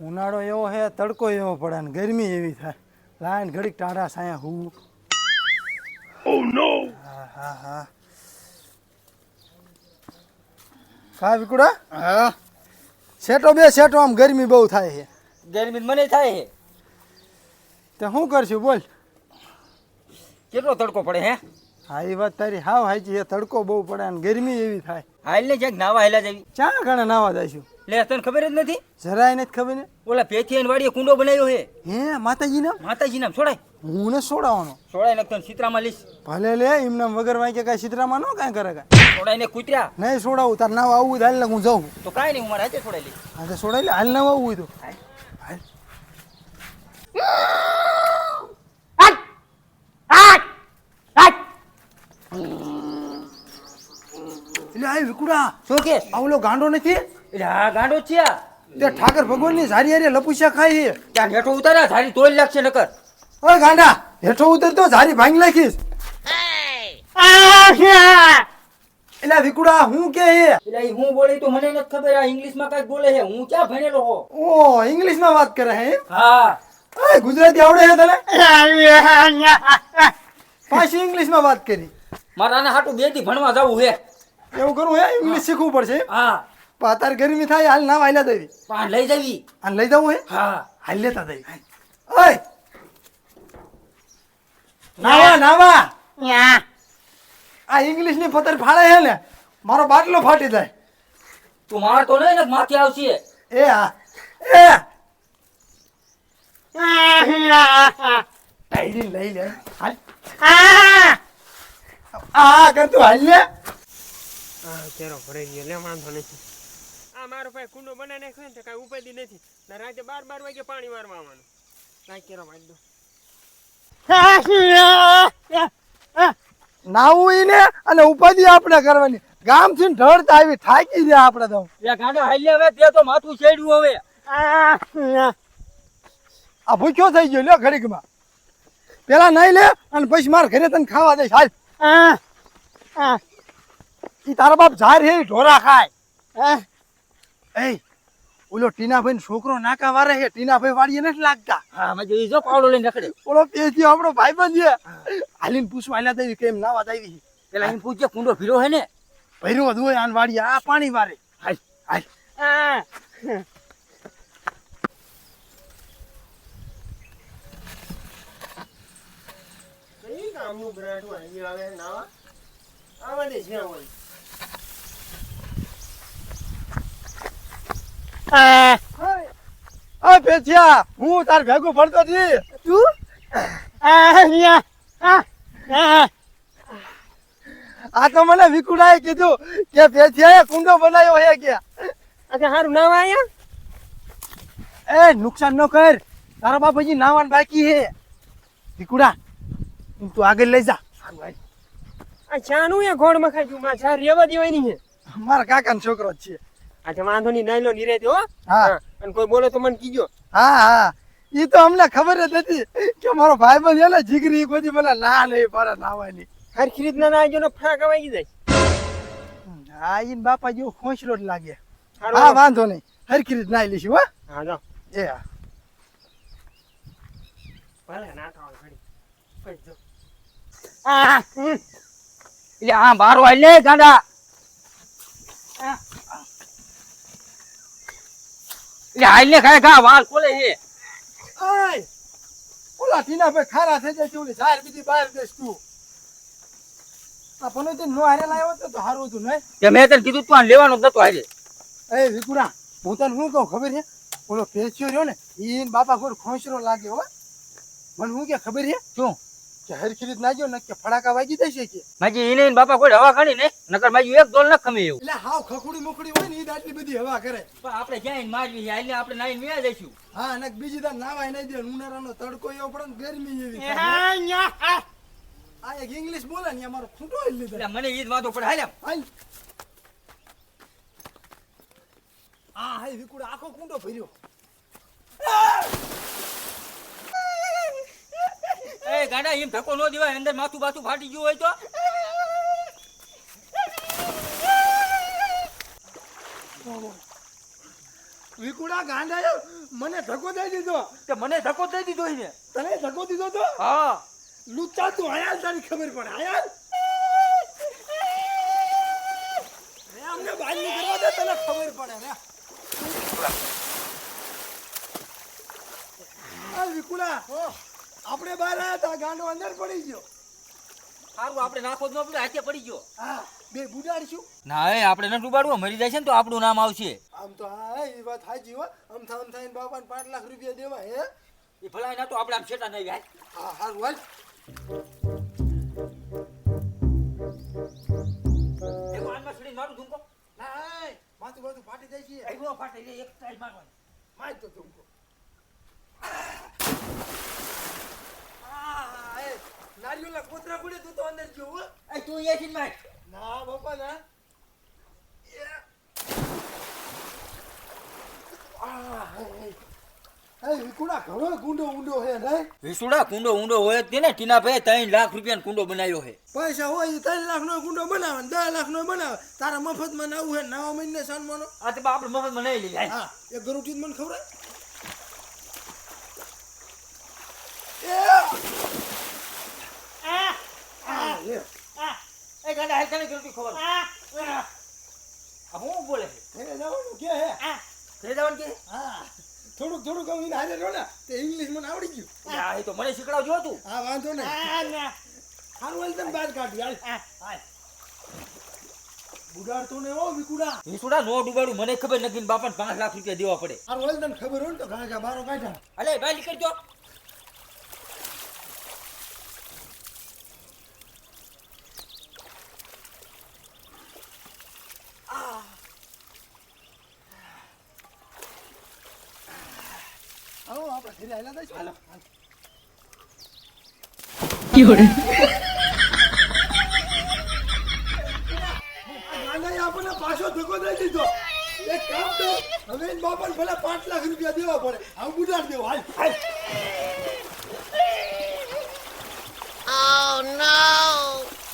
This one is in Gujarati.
ઉનાળો એવો છે તડકો એવો પડે ને ગરમી એવી થાય. લાઈન ઘડીક ટાઢા સાયા હું. હા હા હા. કા વિકુડા હા. સેટો બે સેટો આમ ગરમી બહુ થાય છે. ગરમી મને થાય છે. તે શું કરશું બોલ. કેટલો તડકો પડે હે? હા એ વાત તારી હાવ હાચી છે. તડકો બહુ પડે ને ગરમી એવી થાય. હાલ ને નાવા હેલા જવી. ચા ઘણા નાવા જઈશું? લે તને ખબર જ નથી? જરાય નથી ખબર ને. ઓલા પેથી વાડીએ કુંડો બનાવ્યો હે હે માતાજીના? માતાજી નામ છોડાય. હું ને છોડાવાનો. છોડાય ને તને સિત્રામાં લીશ ભલે લે એમના વગર વાંકે કાંઈ સિત્રામાં નો કાંઈ કરે કાંઈ. છોડાય ને કૂતરા. નહીં સોડાવું તાર નાવ આવું હાલ ને હું જાઉં. તો કાંઈ નહીં હું મારા હાથે છોડાઈ લઈશ. હા તો સોડાઈ લે હાલ નાવ આવું હોય તો. હાલ. એટલે આ વિકુડા શું કે? આવલો ગાંડો નથી? એટલે હા ગાંડો છે આ. તે ઠાકર ભગવાનની ઝારી હારી લપુસિયા ખાઈ ત્યાં હેઠો ઉતાર્યા ઝારી તોડ લાગશે નકર. ઓય ગાંડા હેઠો ઉતર તો ઝારી ભાંગી નાખીશ. એલા વિકુડા હું કે હે એલા ઈ હું બોલે તો મને નથી ખબર આ ઇંગ્લિશમાં કાઈ બોલે હે હું ક્યાં ભણેલો હો ઓ ઇંગ્લિશમાં વાત કરે હે હા. ઓય ગુજરાતી આવડે હે તને? પાછી ઇંગ્લિશમાં વાત કરી. મારા હાટું બે દી ભણવા જવું હે એવું કરવું હે? ઇંગ્લિશ શીખવું પડશે? હા. પણ અત્યારે ગરમી થાય હાલ ના વાયલા દેવી. પણ લઈ જવી. અને લઈ જવું હે? હા. હાલ લેતા દેવી. ઓય! નાવા નાવા! આ ઇંગ્લિશની પતર ફાળે હે ને મારો બાટલો ફાટી જાય. તું મારતો નહીં ને માથે આવશે. એ હા એ ડાયરી લઈ લે. હાલ. આ કર તું હાલ લે. આ કેરો ભરાઈ ગયો લે વાંધો નથી આ મારો ભાઈ કુંડો બનાવી નાખ્યો ને તો કાંઈ ઉપાધિ નથી. ને રાતે બાર બાર વાગે પાણી વારવા આવવાનું. કાંઈ કેરો વાંધો. નાવું ને અને ઉપાધિ આપણે કરવાની. ગામથી ઢળતા આવી થાકી ગયા આપણે તો. એ ગાંડો હાલ્યા હવે તે તો માથું છેડ્યું હવે. આ ભૂખ્યો થઈ ગયો લ્યો ઘડીકમાં. પેલા નાઈ લે અને પછી માર ઘરે તને ખાવા દઈશ. હાલ. ઈ તારા બાપ ઝાર હે ઢોરા ખાય. એ ઓલો ટીનાભાઈ છોકરો નાકા વારે છે ટીનાભાઈ વાડીએ નથી લાગતા. હા મેં જોઈ જો પાવડો લઈને રખડે. ઓલો પેજી આપણો ભાઈ બન છે. હાલીને પૂછવા આલ્યા દેવી કેમ નાવા દેવી પેલા એમ પૂછજે કુંડો ભીરો હે ને? ભૈરો જ હોય આન વાળી આ પાણી વારે. હાલ. હાલ. કઈ કામનું બ્રાડું આવી આવે નાવા? આવા જ્યાં હોય. આ પેથિયા હું તાર ભેગો ફરતો જી તું? આ તો મને વિકુડાએ કીધું કે પેથિયાએ કુંડો બનાવ્યો હે કે. અચ્છા સારું નાવા આયા એ નુકસાન ન કર. તારા બાપાજી નાવાન બાકી હે. વિકુડા તું આગળ લઈ જા. આ ચાનું એ ઘોડમાં ખાઈ માં ચા રેવા દેવાની છે મારા કાકાનો છોકરો જ છે. અચ્છા વાંધો નહીં નાઈ લો નિરે હો. હા. અને કોઈ બોલે તો મને કીજો. હા હા. ઈ તો અમને ખબર જ હતી કે મારો ભાઈ બંધ છે ને જીગરી કોઈ મને ના નહીં પડે નાવાની હરખી રીતના ના આવજો ને ફાંકા વાગી જાય. હા ઈન બાપા જેવો ખોસલો જ લાગે. હા વાંધો નહીં. હરખી રીત નાઈ લઈશું હા. હા જાઓ. એ હા. ભલે ના થાવ ઘડી પછી જો. આ હા બારો હાલે ગાંડા એટલે હાલ ને ખાય ખા વાલ ખોલે છે. ઓલા ટીના ભાઈ ખારા થઈ જાય ઓલી ઝાર બીજી બહાર દેશ તું. આ તે નો હારે લાવ્યો તો તો હારું હતું નહીં? કે મેં તને કીધું તું લેવાનું નતો હારે. એ વિકુરા હું તને શું કહું ખબર છે? ઓલો પેચ્યો રહ્યો ને ઈન બાપા કોઈ ખોસરો લાગ્યો હો. મને શું કે ખબર છે? શું? કે હરખી રીત નાખ્યો ને કે ફડાકા વાગી દેશે કે? માજી એને બાપા કોઈ હવા ખાણી ને? નકર માજી એક ડોલ ન ખમે એવું. એટલે હાવ ખખુડી મુખડી હોય ને ઈ આટલી બધી હવા કરે. પણ આપણે ક્યાંય મારવી છે? આપણે નાઈને વ્યા જઈશું. હા અને બીજી નાવાય નહીં દે ઉનાળાનો તડકો એવો પડે ને ગરમી એવી આ એક ઇંગ્લિશ બોલે ને અમારો ખૂટો લીધો. એટલે મને ઈ જ વાંધો પડે. હાલ્યા. હાલ. હા હા વિકુડા આખો કુંડો ભર્યો. એ ગાંડા એમ ધક્કો ન દેવાય અંદર માથું બાથું ફાટી ગયું હોય તો. વિકુડા ગાંડા મને ધક્કો દઈ દીધો. તે મને ધક્કો દઈ દીધો એને તને ધક્કો દીધો તો? હા. લુચ્ચા તું આયા તારી ખબર પડે આયા? રે અમને બહાર નીકળવા દે તને ખબર પડે રે. આ વિકુડા આપણે બહાર આવ્યા હતા ગાંડો અંદર પડી ગયો. સારું આપણે નાખો જ ન પડે હાથે પડી ગયો. હા બે બુડાડશું. ના એ આપણે ન ડૂબાડવું મરી જાય છે ને તો આપણું નામ આવશે. આમ તો હા એ વાત સાચી હો. આમ થા આમ થઈને બાપાને પાંચ લાખ રૂપિયા દેવા હે? એ ભલા ના તો આપણે આમ છેટા નહીં હાલ. હા સારું હાલ. એક આનમાં છડી મારું ધૂમકો. ના માથું બાથું ફાટી જાય છે. એવો ફાટી જાય એક સાઈડ મારવાનું. માર તો તુમકો આ એ નારિયેળના કોતરા પડે તું તો અંદર ગયો હો. એ તું અહીંયાથી માર. ના બાપા ના. ઘણો ગુંડો ઊંડો હે નહીં વિસુડા કુંડો ઊંડો હોય જ ને ટીના ભાઈ ત્રણ લાખ રૂપિયા કુંડો બનાવ્યો છે. પૈસા હોય ત્રણ લાખ નો કુંડો બનાવે દસ લાખ નો બનાવે. તારા મફતમાં નવું હે નવા મહિને સન્માનો. આ તો આપણે મફત બનાવી લઈએ હાલ. એક એ ગરુટી મને ખબર એ એ ગાંડા હાલ તને ખબર. આ હું બોલે છે? ઘરે જવાનું કે હે? ઘરે જવાનું કે હા? થોડુંક થોડુંક હું હારે રહો ને. તે ઇંગ્લિશ મને આવડી ગયું. આ એ તો મને શીખડાવજો તું. હા વાંધો નહીં. હારું હાલ તને બહાર કાઢી હાલ. હાલ. બુડાડતો ને હો વિકુડા. વિકુડા નો ડૂબાડું. મને ખબર નથી ને બાપાને પાંચ લાખ રૂપિયા દેવા પડે. હારું હાલ તને ખબર હોય ને તો ઘણા ઘણા બારો કાઢ્યા અલે ભાઈ કરજો આવો આપણે ઘરે આવેલા દઈશું હાલો આપણને પાછો ધક્કો દઈ દીધો એક કામ તો હવે બાપાને ભલે પાંચ લાખ રૂપિયા દેવા પડે આવું બુડાડ દેવો હાલ હાલ Oh no!